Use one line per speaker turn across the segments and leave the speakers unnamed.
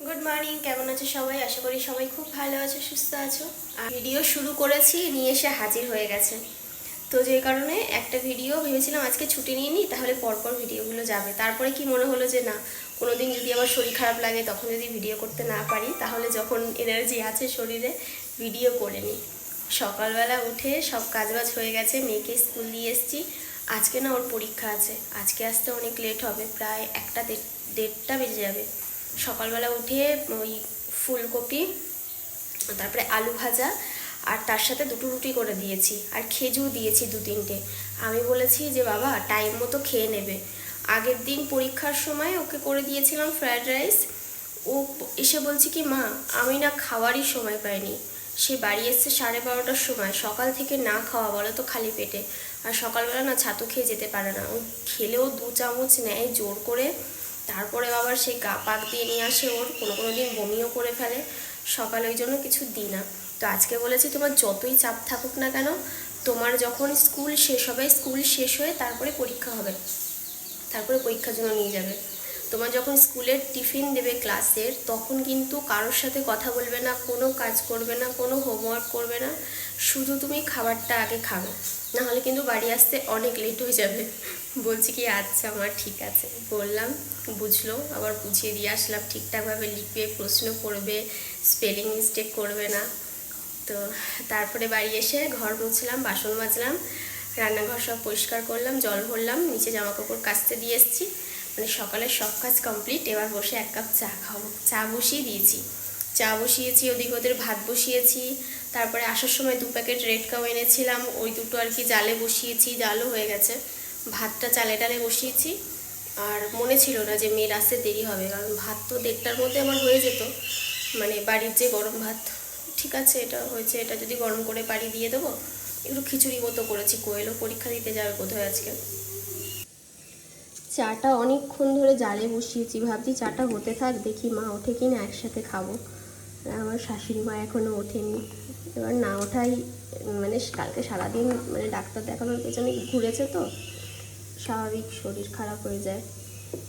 Good morning কেমন আছো সবাই? আশা করি সবাই খুব ভালো আছো, সুস্থ আছো। আর ভিডিও শুরু করেছি, নিয়ে এসে হাজির হয়ে গেছে। তো যে কারণে একটা ভিডিও ভেবেছিলাম আজকে ছুটি নিয়ে নিই, তাহলে পরপর ভিডিওগুলো যাবে। তারপরে কি মনে হলো যে, না কোনো দিন যদি আমার শরীর খারাপ লাগে, তখন যদি ভিডিও করতে না পারি, তাহলে যখন এনার্জি আছে শরীরে ভিডিও করে নিই। সকালবেলা উঠে সব কাজবাজ হয়ে গেছে, মেয়েকে স্কুল দিয়ে এসেছি। আজকে না ওর পরীক্ষা আছে। আজকে আসতে অনেক লেট হবে, প্রায় একটা দেড়- দেড়টা বেজে যাবে। সকালবেলা উঠে ওই ফুলকপি, তারপরে আলু ভাজা, আর তার সাথে দুটো রুটি করে দিয়েছি, আর খেজুর দিয়েছি দু তিনটে। আমি বলেছি যে, বাবা টাইম মতো খেয়ে নেবে। আগের দিন পরীক্ষার সময় ওকে করে দিয়েছিলাম ফ্রায়েড রাইস ও এসে বলছে কি, মা, আমি না খাওয়ারই সময় পাইনি। সে বাড়ি এসছে সাড়ে বারোটার সময়। সকাল থেকে না খাওয়া, বলো তো, খালি পেটে। আর সকালবেলা না ছাতু খেয়ে যেতে পারে না। ও খেলেও দু চামচ নেয়, জোর করে তারপরে আবার সেই গা পাক দিয়ে নিয়ে আসে ওর, কোনো কোনো দিন বমিও করে ফেলে। সকালে ওই জন্য কিছু দিই না। তো আজকে বলেছি তোমার যতই চাপ থাকুক না কেন, তোমার যখন স্কুল শেষ হবে, স্কুল শেষ হয়ে তারপরে পরীক্ষা হবে। তারপরে পরীক্ষার জন্য নিয়ে যাবে। তোমার যখন স্কুলের টিফিন দেবে ক্লাসের, তখন কিন্তু কারোর সাথে কথা বলবে না, কোনো কাজ করবে না, কোনো হোমওয়ার্ক করবে না। শুধু তুমি খাবারটা আগে খাবে। না হলে কিন্তু বাড়ি আসতে অনেক লেট হয়ে যাবে। বলছি কি আচ্ছা আমার ঠিক আছে। বললাম, বুঝলো, আবার বুঝিয়ে দিয়ে আসলাম, ঠিকঠাকভাবে লিখবে, প্রশ্ন করবে স্পেলিং মিস্টেক করবে না। তো তারপরে বাড়ি এসে ঘর মুছলাম, বাসন মাজলাম, রান্নাঘর সব পরিষ্কার করলাম, জল ভরলাম, নিচে জামা কাপড় কাচতে দিয়ে এসেছি। মানে সকালের সব কাজ কমপ্লিট এবার বসে এক কাপ চা খাব। চা বসিয়ে দিয়েছি। চা বসিয়েছি, ওদিকে ওদের ভাত বসিয়েছি, তারপরে আসার সময় দু প্যাকেট রেড কাউ এনেছিলাম, ওই দুটো আর কি জালে বসিয়েছি, জালও হয়ে গেছে। ভাতটা চালে টালে বসিয়েছি। আর মনে ছিল না যে মেয়ের আসতে দেরি হবে, কারণ ভাত তো দেড়টার মধ্যে আমার হয়ে যেত। মানে বাড়ির যে গরম ভাত, ঠিক আছে, এটা হয়েছে, এটা যদি গরম করে পারি দিয়ে দেবো, একটু খিচুড়ি মতো করেছি, কোয়েলও পরীক্ষা দিতে যাবে বোধহয় আজকে। চাটা অনেকক্ষণ ধরে জালে বসিয়েছি, ভাবছি চাটা হতে থাক, দেখি মা ওঠে কি না, একসাথে খাব। আমার শাশুড়ি মা এখনও ওঠেনি। এবার না ওঠাই মানে কালকে সারাদিন মানে ডাক্তার দেখানোর পেছনে ঘুরেছে তো স্বাভাবিক শরীর খারাপ হয়ে যায়।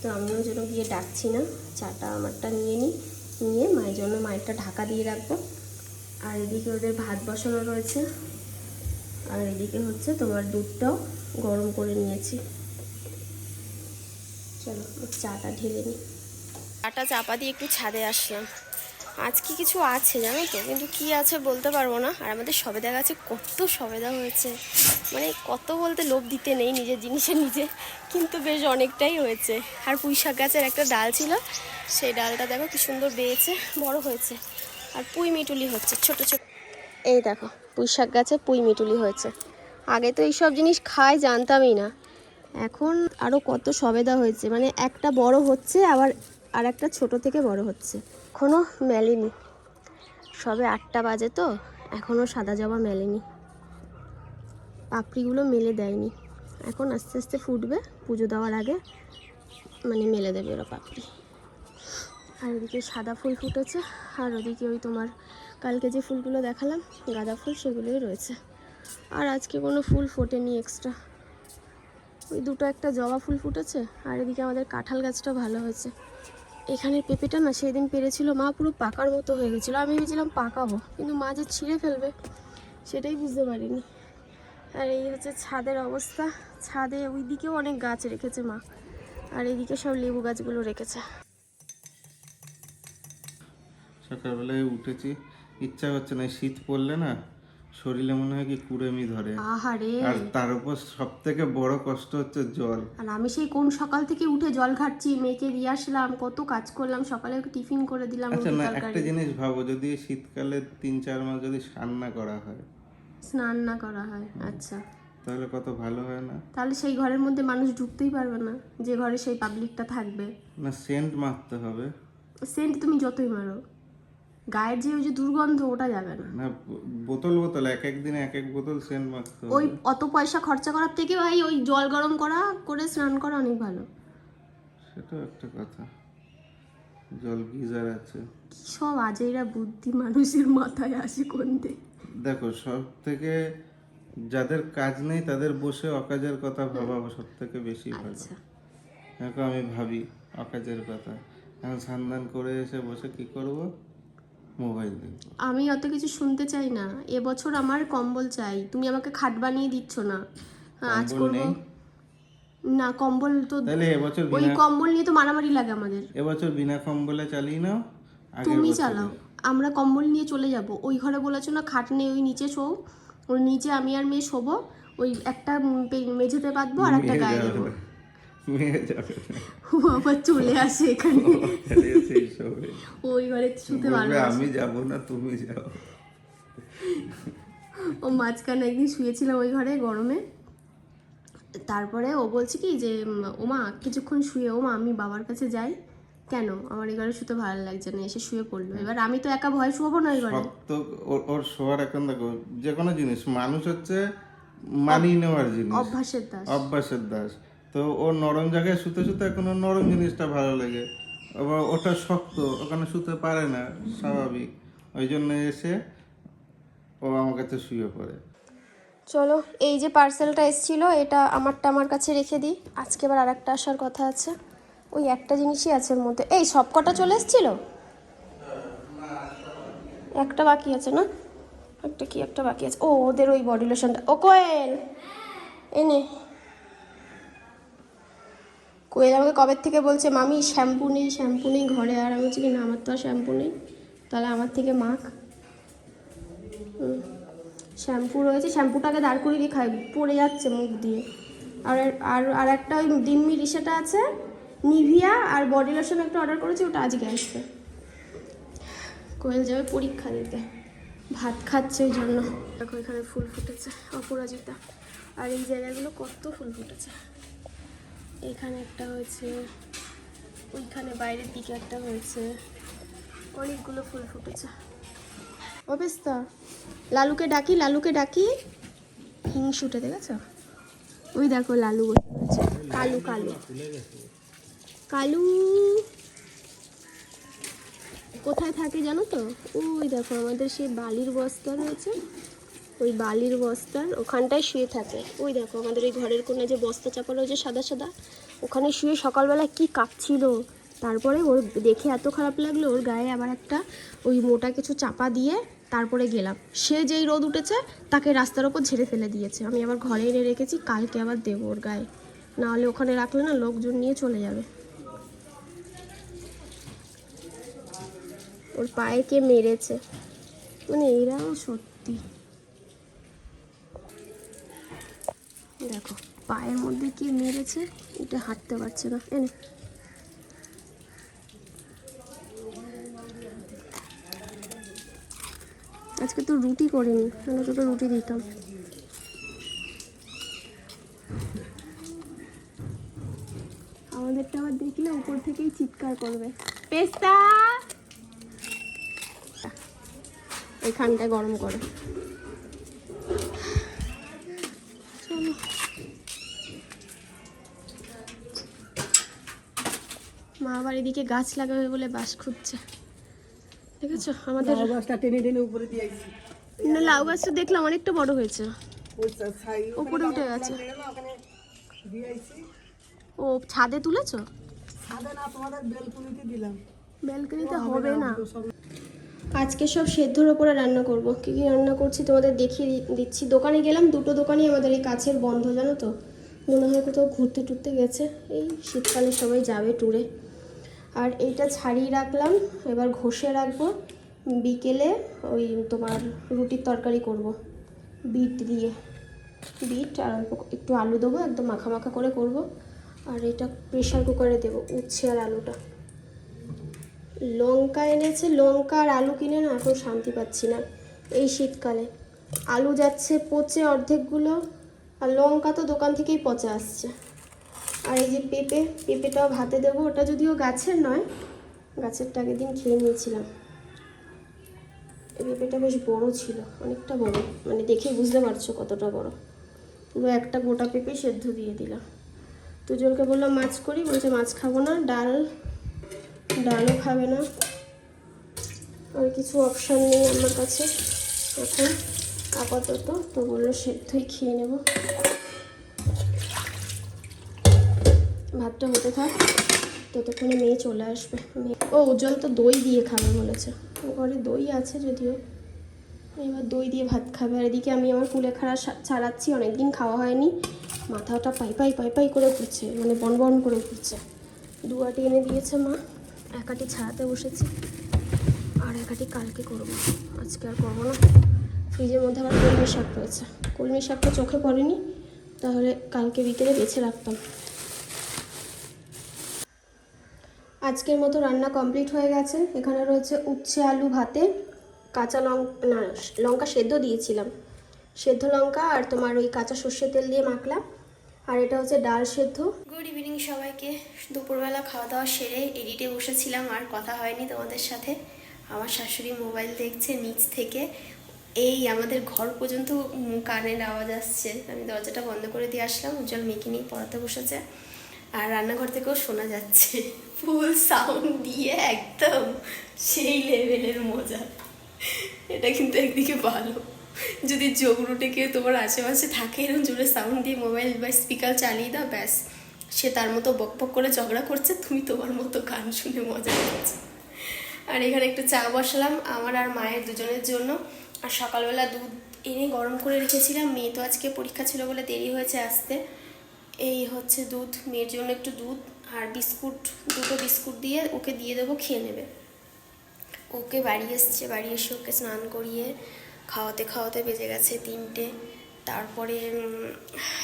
তো আমিও যেন গিয়ে ডাকছি না, চাটা আমারটা নিয়ে নিই নিয়ে মায়ের জন্য মায়েরটা ঢাকা দিয়ে রাখব। আর এদিকে ওদের ভাত বসানো রয়েছে। আর এদিকে হচ্ছে তোমার দুধটাও গরম করে নিয়েছি। চলো, চাটা ঢেলে নিই চাটা চাপা দিয়ে একটু ছাদে আসলাম। আজকে কিছু আছে জানো তো? কিন্তু কি আছে বলতে পারব না। আর আমাদের সবেদা গাছে কত সবেদা হয়েছে। মানে কত বলতে লোভ দিতে নেই নিজের জিনিসে নিজে, কিন্তু বেশ অনেকটাই হয়েছে। আর পুঁই শাক গাছের একটা ডাল ছিল, সেই ডালটা দেখো কি সুন্দর বেয়েছে, বড় হয়েছে। আর পুঁই মিটুলি হচ্ছে, ছোট ছোট। এই দেখো, পুঁই শাক গাছে পুঁই মিটুলি হয়েছে। আগে তো এইসব জিনিস খাই জানতামই না। এখন আরও কত সবেদা হয়েছে। মানে একটা বড় হচ্ছে, আবার আর একটা ছোট থেকে বড় হচ্ছে। এখনও মেলেনি। সবে আটটা বাজে তো এখনও সাদা জবা মেলেনি। পাপড়িগুলো মেলে দেয়নি। এখন আস্তে আস্তে ফুটবে, পুজো দেওয়ার আগে মানে মেলে দেবে ওরা পাপড়ি। আর এদিকে সাদা ফুল ফুটেছে, আর ওদিকে ওই তোমার কালকে যে ফুলগুলো দেখালাম, গাঁদা ফুল সেগুলোই রয়েছে। আর আজকে কোনো ফুল ফোটেনি এক্সট্রা ওই দুটো একটা জবা ফুল ফুটেছে, আর এদিকে আমাদের কাঁঠাল গাছটা ভালো হয়েছে। এখানের পেঁপেটা না সেদিন পেরেছিল মা পুরো পাকার মতো হয়ে গেছিল। আমি ভেবেছিলাম পাকাবো, কিন্তু মা যে ছিঁড়ে ফেলবে, সেটাই বুঝতে পারিনি। আর এই হচ্ছে ছাদের অবস্থা। ছাদে ওই দিকেও অনেক গাছ রেখেছে মা, আর এইদিকে সব লেবু গাছগুলো রেখেছে।
সকালবেলায় উঠেছি, ইচ্ছা করছে না, শীত পড়লে না শরীরে মনে হয় কি কুড়েমি ধরে।
আহারে।
আর তার উপর সব থেকে বড় কষ্ট হচ্ছে জল।
আর আমি সেই কোন সকাল থেকে উঠে জল ঘাটছি মেয়েকে দিয়ে আসলাম কত কাজ করলাম সকালে টিফিন করে দিলাম
আচ্ছা না একটা জিনিস ভাবো যদি শীতকালে তিন চার মাস যদি স্নান না করা হয়।
স্নান না করা হয় আচ্ছা।
তাহলে কত ভালো হয় না?
তাহলে সেই ঘরের মধ্যে মানুষ ঢুকতেই পারবে না যে ঘরে সেই পাবলিকটা থাকবে।
না সেন্ট মারতে হবে।
সেন্ট তুমি যতই মারো। গায়ের যে ওই যে দুর্গন্ধ ওটা যাবে না।
না বোতল বোতল এক এক দিনে এক এক বোতল সেন্ট মারতে
ওই অত পয়সা খরচা করার থেকে ভাই ওই জল গরম করা করে স্নান করা অনেক ভালো।
সেটাও একটা কথা। জল গিজার আছে।
সব আজেরা বুদ্ধি মানুষের মাথায় আসে কোন
দেখো সব থেকে যাদের কাজ নেই তাদের বসে অকাজের কথা ভাবা সব থেকে বেশি ভালো।
আচ্ছা।
দেখো আমি ভাবি অকাজের কথা। এখন স্নান করে এসে বসে কি করব? মোবাইল দেখব।
আমি অত কিছু শুনতে চাই না। এবছর আমার কম্বল চাই। তুমি আমাকে খাট বানিয়ে দিচ্ছ না। আজ করব। না কম্বল তো
তাহলে এবছর
ওই কম্বল নিয়ে তো মারামারি লাগে আমাদের।
এবছর বিনা কম্বলে চালিয়ে নাও
তুমি চালাও। আমরা কম্বল নিয়ে চলে যাব। ওই ঘরে বলেছ না খাট নেই ওই নিচে শো। ওই নিচে আমি আর মেয়ে শোবো। ওই একটা মেঝেতে পাতবো আর একটা গায়ে দেবো। ও আবার চলে আসে এখানে
তাহলে সেই সবে।
ওই ঘরে শুতে পারবে
আমি যাব না তুমি যাও
ও মাঝখানে একদিন শুয়েছিলাম ওই ঘরে গরমে তারপরে ও বলছে কি যে ওমা কিছুক্ষণ শুয়ে ওমা আমি বাবার কাছে যাই কেন? আমার এই ঘরে শুতে ভালো লাগছে না। এসে শুয়ে পড়ল। এবার আমি তো একা ভয় শুয়াবো না এই ঘরে
ওর- ওর শোয়ার এখন দেখো যে কোনো জিনিস মানুষ হচ্ছে মানিয়ে নেওয়ার জিনিস।
অভ্যাসের দাস।
অভ্যাসের দাস। তো ও নরম জায়গায় শুতে শুতে এখন ওর নরম জিনিসটা ভালো লাগে। আবার ওটা শক্ত, ওখানে শুতে পারে না, স্বাভাবিক। ওই জন্য এসে ও আমার কাছে শুয়ে পড়ে।
চলো, এই যে পার্সেলটা এসেছিল, এটা আমারটা আমার কাছে রেখে দিই। আজকে আবার আর একটা আসার কথা আছে। ওই একটা জিনিসই আছে ওর মধ্যে। এই সব কটা চলে এসেছিল? একটা বাকি আছে না? একটা কি একটা বাকি আছে? ও, ওদের ওই বডি লোশনটা ও কোয়েল! এনে। কোয়েল আমাকে কবে থেকে বলছে, মামি, শ্যাম্পু নেই শ্যাম্পু নেই ঘরে। আর আমি বলছি, কি না, আমার তো আর শ্যাম্পু নেই। তাহলে আমার থেকে মাখ। শ্যাম্পু রয়েছে, শ্যাম্পুটাকে দাঁড় করিয়ে দিয়ে খাই, পড়ে যাচ্ছে মুখ দিয়ে। আর আর আর একটা ওই দিম্মি রিসেটা আছে, নিভিয়া আর বডি লোশন একটা অর্ডার করেছি, ওটা আজকে আসবে। কোয়েল যাবে পরীক্ষা দিতে। ভাত খাচ্ছে ওই জন্য। দেখো এখানে ফুল ফুটেছে, অপরাজিতা। আর এই জায়গাগুলো কত ফুল ফুটেছে। এখানে একটা হয়েছে, ওইখানে বাইরের দিকে একটা হয়েছে। অনেকগুলো ফুল ফুটেছে। অবেস্তা, লালুকে ডাকি লালুকে ডাকি হিংসুটে দেখেছ? ওই দেখো লালু বসে কালু কালু। কালু, কোথায় থাকে জানো তো? ওই দেখো, আমাদের সেই বালির বস্তা রয়েছে। ওই বালির বস্তার ওখানটায় শুয়ে থাকে। ওই দেখো আমাদের ওই ঘরের কোণে যে বস্তা চাপা রয়েছে সাদা সাদা, ওখানে শুয়ে সকালবেলা কি কাঁপছিল। তারপরে ওর দেখে এত খারাপ লাগল, ওর গায়ে আবার একটা ওই মোটা কিছু চাপা দিয়ে তারপরে গেলাম। সে যেই রোদ উঠেছে, তাকে রাস্তার ওপর ঝেড়ে ফেলে দিয়েছে। আমি আবার ঘরে এনে রেখেছি, কালকে আবার দেবো ওর গায়ে। নাহলে ওখানে রাখলে না লোকজন নিয়ে চলে যাবে। ওর পায়ে কে মেরেছে। মানে এরাও সত্যি। দেখো, পায়ের মধ্যে কি মেরেছে, এটা হাঁটতে পারছে না। এনে। আজকে তো রুটি করিনি, তাহলে তোকে রুটি দিতাম। আমাদেরটা আবার দেখলে উপর থেকেই চিৎকার করবে। পেস্তা! এখানটায় গরম করে চলো মা আবার এদিকে গাছ লাগাবে বলে বাস খুঁজছে। দেখেছ? আমাদের
গাছটা টেনে টেনে উপরে দিয়ে আইছি।
না লাউ গাছটা দেখলাম অনেকটা বড় হয়েছে। উপরে উঠে গেছে। ও ছাদে তুলেছো?
সাদা না তোমাদের বেলকুনিতে দিলাম।
ব্যালকনিতে হবে না।
তো
আজকে সব সেদ্ধর ওপরে রান্না করব। কী কী রান্না করছি তোমাদের দেখিয়ে দিচ্ছি। দোকানে গেলাম দুটো দোকানই আমাদের এই কাছের বন্ধ জানো তো? মনে হয় কোথাও ঘুরতে টুরতে গেছে। এই শীতকালে সবাই যাবে ট্যুরে আর এইটা ছাড়িয়ে রাখলাম, এবার ঘষে রাখব। বিকেলে ওই তোমার রুটির তরকারি করব, বিট দিয়ে। বিট আর অল্প একটু আলু দেবো, একদম মাখা মাখা করে করব। আর এটা প্রেশার কুকারে দেবো, উচ্ছে আর আলুটা। লঙ্কা এনেছে, লঙ্কা আর আলু কিনে না, এখন শান্তি পাচ্ছি না এই শীতকালে। আলু যাচ্ছে পচে অর্ধেকগুলো, আর লঙ্কা তো দোকান থেকেই পচে আসছে। আর এই যে পেঁপে, পেঁপেটাও ভাতে দেবো। ওটা যদিও গাছের নয় গাছেরটা আগের দিন খেয়ে নিয়েছিলাম। এই পেঁপেটা বেশ বড় ছিল, অনেকটা বড়। মানে দেখেই বুঝতে পারছ কতটা বড়। পুরো একটা গোটা পেঁপে সেদ্ধ দিয়ে দিলাম। দুজনকে বললাম, মাছ করি। বলছে, মাছ খাব না, ডাল, ডালও খাবে না। আর কিছু অপশান নেই আমার কাছে এখন, আপাতত। তো বলল, সেদ্ধই খেয়ে নেব। ভাতটা হতে থাক। ততক্ষণে মেয়ে চলে আসবে। মেয়ে- ও উজ্জ্বল তো দই দিয়ে খাবে বলেছে। ঘরে দই আছে যদিও। এবার দই দিয়ে ভাত খাবে। আর এদিকে আমি আমার কুলেখাড়া সা- ছাড়াচ্ছি। অনেকদিন খাওয়া হয়নি। মাথাটা পাই পাই পাই পাই করে ঘুরছে মানে বন বন করে ঘুরছে দুয়াটি এনে দিয়েছে মা। একাটি ছাড়াতে বসেছি। আর একাটি কালকে করব। আজকে আর করব না। ফ্রিজের মধ্যে আবার কলমি শাক রয়েছে। কলমি শাকটা চোখে পড়েনি। তাহলে কালকে বিকেলে বেছে রাখতাম। আজকের মতো রান্না কমপ্লিট হয়ে গেছে। এখানে রয়েছে উচ্ছে, আলু, ভাতে, কাঁচা লঙ্কা না, লঙ্কা সেদ্ধ দিয়েছিলাম। সেদ্ধ লঙ্কা আর তোমার ওই কাঁচা সর্ষে তেল দিয়ে মাখলাম। আর এটা হচ্ছে ডাল সেদ্ধ। গুড ইভিনিং সবাইকে। দুপুরবেলা খাওয়া দাওয়া সেরে এডিটে বসেছিলাম, আর কথা হয়নি তোমাদের সাথে। আমার শাশুড়ি মোবাইল দেখছে নিচ থেকে। এই আমাদের ঘর পর্যন্ত কানের আওয়াজ আসছে। আমি দরজাটা বন্ধ করে দিয়ে আসলাম। উজ্জ্বল মেয়েকে নিয়ে পড়াতে বসেছে। আর রান্নাঘর থেকেও শোনা যাচ্ছে ফুল সাউন্ড দিয়ে একদম সেই লেভেলের মজা। এটা কিন্তু একদিকে ভালো। যদি জগরুটে কেউ তোমার আশেপাশে থাকে, এরকম জোরে সাউন্ড দিয়ে মোবাইল বা স্পিকার চালিয়ে দাও, ব্যাস। সে তার মতো বক বক করে ঝগড়া করছে, তুমি তোমার মতো গান শুনে মজা করছ। আর এখানে একটু চা বসালাম, আমার আর মায়ের দুজনের জন্য। আর সকালবেলা দুধ এনে গরম করে রেখেছিলাম, মেয়ে তো আজকে পরীক্ষা ছিল বলে দেরি হয়েছে আসতে। এই হচ্ছে দুধ, মেয়ের জন্য একটু দুধ আর বিস্কুট, দুটো বিস্কুট দিয়ে ওকে দিয়ে দেবো, খেয়ে নেবে। ওকে বাড়ি এসছে, বাড়ি এসে ওকে স্নান করিয়ে খাওয়াতে খাওয়াতে বেজে গেছে তিনটে। তারপরে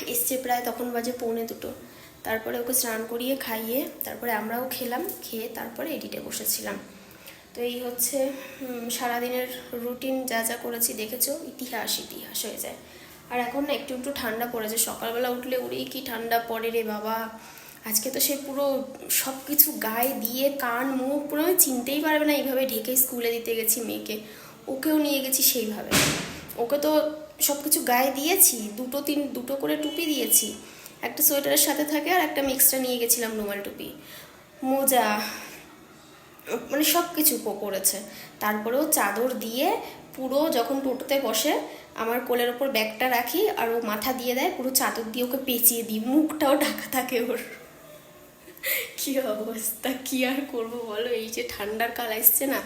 এসছে প্রায় তখন বাজে পৌনে দুটো। তারপরে ওকে স্নান করিয়ে খাইয়ে তারপরে আমরাও খেলাম, খেয়ে তারপরে এডিটে বসেছিলাম। তো এই হচ্ছে সারাদিনের রুটিন যা যা করেছি, দেখেছ? ইতিহাস ইতিহাস হয়ে যায়। আর এখন না একটু একটু ঠান্ডা পড়েছে। সকালবেলা উঠলে উড়েই কি ঠান্ডা পড়ে রে বাবা। আজকে তো সে পুরো সব কিছু গায়ে দিয়ে, কান, মুখ পুরো চিনতেই পারবে না এইভাবে ঢেকে স্কুলে দিতে গেছি মেয়েকে। ওকেও নিয়ে গেছি সেইভাবে। ওকে তো সব কিছু গায়ে দিয়েছি, দুটো তিন, দুটো করে টুপি দিয়েছি। একটা সোয়েটারের সাথে থাকে আর একটা মিক্সটা নিয়ে গেছিলাম নোমাল টুপি। মোজা মানে সব কিছু করেছে তারপরেও চাদর দিয়ে পুরো যখন টোটোতে বসে আমার কোলের ওপর ব্যাগটা রাখি আর ও মাথা দিয়ে দেয়, পুরো চাদর দিয়ে ওকে পেঁচিয়ে দিই, মুখটাও ঢাকা থাকে ওর। কি অবস্থা, কি আর করব বলো? এই যে ঠান্ডার কাল আসছে না,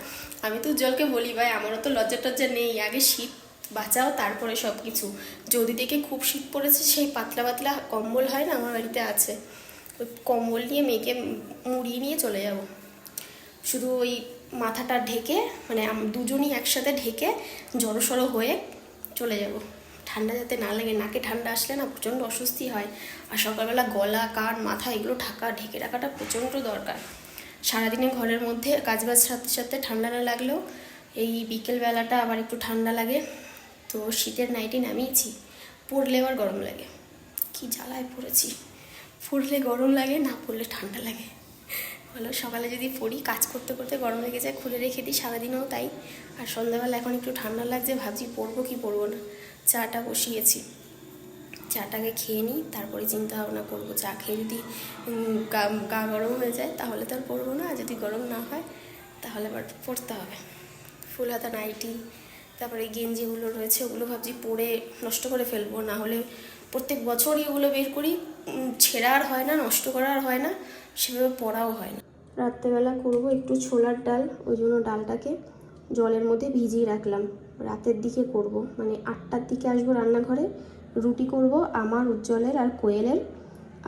আমি তো জলকে বলি, ভাই, আমারও তো লজ্জা টজ্জা নেই, আগে শীত বাঁচাও, তারপরে সব কিছু যদি দেখে খুব শীত পড়েছে, সেই পাতলা পাতলা কম্বল হয় না আমার বাড়িতে আছে। ওই কম্বল নিয়ে মেয়েকে মুড়িয়ে নিয়ে চলে যাব। শুধু ওই মাথাটা ঢেকে মানে দুজনই একসাথে ঢেকে, জড়সড়ো হয়ে চলে যাব। ঠান্ডা যাতে না লাগে, নাকে ঠান্ডা আসলে না প্রচণ্ড অস্বস্তি হয়। আর সকালবেলা গলা, কান, মাথা এগুলো ঢাকা, ঢেকে রাখাটা প্রচণ্ড দরকার। সারাদিনে ঘরের মধ্যে কাজবাজ সাথে সাথে ঠান্ডা না লাগলেও এই বিকেলবেলাটা আবার একটু ঠান্ডা লাগে। তো শীতের নাইটি নামিয়েছি পরলে আবার গরম লাগে। কি জ্বালায় পড়েছি। পড়লে গরম লাগে, না পড়লে ঠান্ডা লাগে। হলো সকালে যদি পড়ি, কাজ করতে করতে গরম লেগে যায়, খুলে রেখে দিই, সারাদিনেও তাই। আর সন্ধ্যাবেলা এখন একটু ঠান্ডা লাগছে, ভাবছি পরবো কি পরবো না। চাটা বসিয়েছি। চাটাকে খেয়ে নিই, তারপরে চিন্তা ভাবনা করব, চা খেয়ে যদি গা গরম হয়ে যায়, তাহলে তো আর পরবো না। যদি গরম না হয়, তাহলে আবার পরতে হবে। ফুল হাতা নাইটি, তারপরে গেঞ্জিগুলো রয়েছে, ওগুলো ভাবছি পরে নষ্ট করে ফেলব, না হলে প্রত্যেক বছরই এগুলো বের করি ছেঁড়া আর হয় না, নষ্ট করা আর হয় না, সেভাবে পড়াও হয় না। রাত্রেবেলা করব একটু ছোলার ডাল, ওই জন্য ডালটাকে জলের মধ্যে ভিজিয়ে রাখলাম। রাতের দিকে করব মানে আটটার দিকে আসব রান্নাঘরে, রুটি করব আমার, উজ্জ্বলের আর কোয়েলের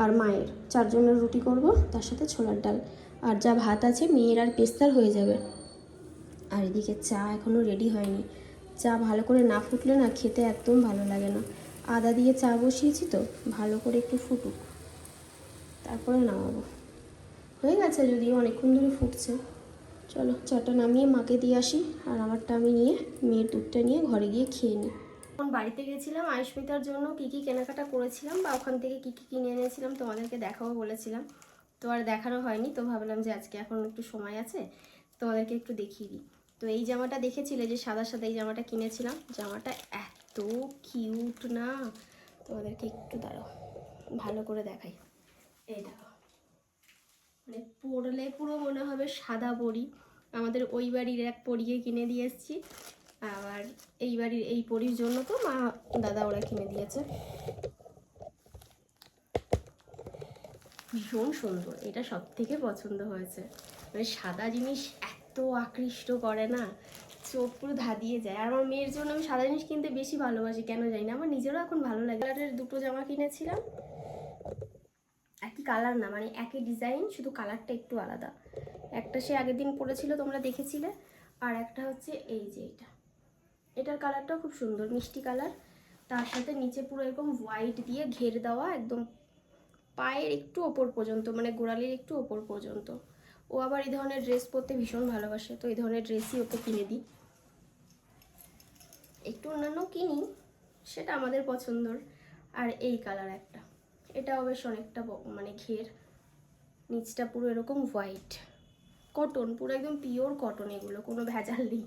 আর মায়ের। চারজনের রুটি করব, তার সাথে ছোলার ডাল। আর যা ভাত আছে মেয়ের আর পেস্তার হয়ে যাবে। আর এদিকে চা এখনও রেডি হয়নি। চা ভালো করে না ফুটলে না খেতে একদম ভালো লাগে না। আদা দিয়ে চা বসিয়েছি তো, ভালো করে একটু ফুটুক। তারপরে নামাবো। হয়ে গেছে যদিও অনেকক্ষণ ধরে ফুটছে। চলো, চাটা নামিয়ে মাকে দিয়ে আসি, আর আমারটা আমি নিয়ে মেয়ের দুধটা নিয়ে ঘরে গিয়ে খেয়ে নিই। এখন বাড়িতে গেছিলাম আয়ুষ্মিতার জন্য কী কী কেনাকাটা করেছিলাম বা ওখান থেকে কী কী কিনে এনেছিলাম তোমাদেরকে দেখাবো বলেছিলাম। তো আর দেখানো হয়নি, তো ভাবলাম যে আজকে এখন একটু সময় আছে, তোমাদেরকে একটু দেখিয়ে দিই। তো এই জামাটা দেখেছিলে যে সাদা সাদা এই জামাটা কিনেছিলাম? জামাটা এত কিউট না। তোমাদেরকে একটু দাঁড়াও, ভালো করে দেখাই। এই দেখো। মানে পরলে পুরো মনে হবে সাদা পরি। আমাদের ওই বাড়ির এক পরিয়ে কিনে দিয়ে এসেছি। আবার এই বাড়ির এই পরির জন্য তো মা, দাদা ওরা কিনে দিয়েছে। ভীষণ সুন্দর। এটা সব থেকে পছন্দ হয়েছে। মানে সাদা জিনিস এত আকৃষ্ট করে না। চোখ পুরো ধাঁধিয়ে যায়। আর আমার মেয়ের জন্য আমি সাদা জিনিস কিনতে বেশি ভালোবাসি, কেন জানি না। আমার নিজেরও এখন ভালো লাগে। কালারের দুটো জামা কিনেছিলাম। একই কালার না মানে একই ডিজাইন, শুধু কালারটা একটু আলাদা। একটা সে আগের দিন পরেছিল, তোমরা দেখেছিলে। আর একটা হচ্ছে এই যে এটা। এটার কালারটাও খুব সুন্দর, মিষ্টি কালার। তার সাথে নিচে পুরো এরকম হোয়াইট দিয়ে ঘের দেওয়া, একদম পায়ের একটু ওপর পর্যন্ত মানে গোড়ালির একটু ওপর পর্যন্ত। ও আবার এই ধরনের ড্রেস পরতে ভীষণ ভালোবাসে, তো এই ধরনের ড্রেসই ওকে কিনে দিই। একটু অন্যান্য কিনি, সেটা আমাদের পছন্দর। আর এই কালার একটা। এটা বেশ অনেকটা মানে ঘের। নিচটা পুরো এরকম হোয়াইট কটন পুরো একদম পিওর কটন এগুলো, কোনো ভেজাল নেই।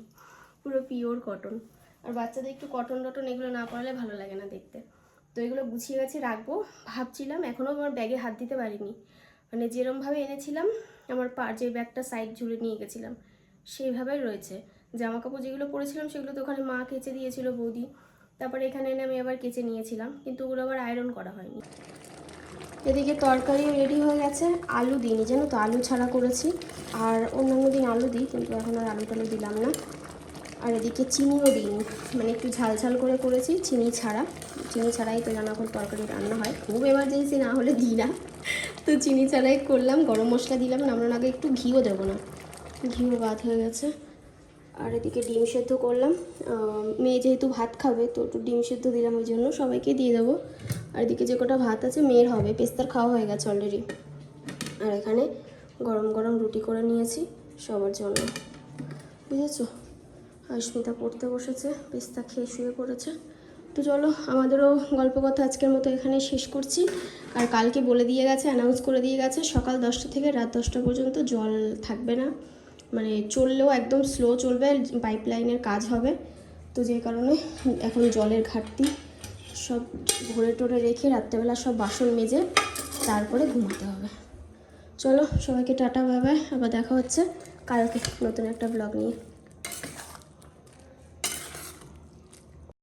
পুরো পিওর কটন আর বাচ্চাদের একটু কটন টটন এগুলো না পরালে ভালো লাগে না দেখতে। তো এগুলো গুছিয়ে গেছে রাখব। ভাবছিলাম এখনও আমার ব্যাগে হাত দিতে পারিনি। মানে যেরমভাবে এনেছিলাম, আমার পা, যে ব্যাগটা সাইড ঝুলে নিয়ে গেছিলাম, সেইভাবেই রয়েছে। জামা কাপড় যেগুলো পরেছিলাম সেগুলো তো ওখানে মা কেচে দিয়েছিল বৌদি। তারপরে এখানে এনে আমি আবার কেচে নিয়েছিলাম, কিন্তু ওগুলো আবার আয়রন করা হয়নি। এদিকে তরকারিও রেডি হয়ে গেছে, আলু দিইনি, জানো তো? আলু ছাড়া করেছি। আর অন্যান্য দিন আলু দিই, কিন্তু এখন আর আলু টালু দিলাম না। আর এদিকে চিনিও দিইনি মানে একটু ঝাল ঝাল করে করেছি, চিনি ছাড়া। চিনি ছাড়াই তো জানা করে তরকারি রান্না হয়। খুব এমার্জেন্সি না হলে দিই না। তো চিনি ছাড়াই করলাম, গরম মশলা দিলাম, নামানোর আগে একটু ঘিও দেবো না। ঘিও বাদ হয়ে গেছে। আর এদিকে ডিম সেদ্ধ করলাম। মেয়ে যেহেতু ভাত খাবে, তো একটু ডিম সেদ্ধ দিলাম ওই জন্য সবাইকে দিয়ে দেবো। আর এদিকে যে কটা ভাত আছে, মেয়ের হবে, পেস্তার খাওয়া হয়ে গেছে অলরেডি আর এখানে গরম গরম রুটি করে নিয়েছি সবার জন্য। বুঝেছ? আর স্মিতা পড়তে বসেছে, পেস্তা খেয়ে শুয়ে পড়েছে। তো চলো, আমাদেরও গল্প কথা আজকের মতো এখানে শেষ করছি। আর কালকে বলে দিয়ে গেছে অ্যানাউন্স করে দিয়ে গেছে, সকাল দশটা থেকে রাত দশটা পর্যন্ত জল থাকবে না। মানে চললেও একদম স্লো চলবে পাইপ লাইনের কাজ হবে। তো যে কারণে এখন জলের ঘাটতি, সব ভরে টরে রেখে রাত্রেবেলা সব বাসন মেজে তারপরে ঘুমাতে হবে। চলো সবাইকে টাটা বাই আবার দেখা হচ্ছে। কালকে নতুন একটা ব্লগ নিয়ে।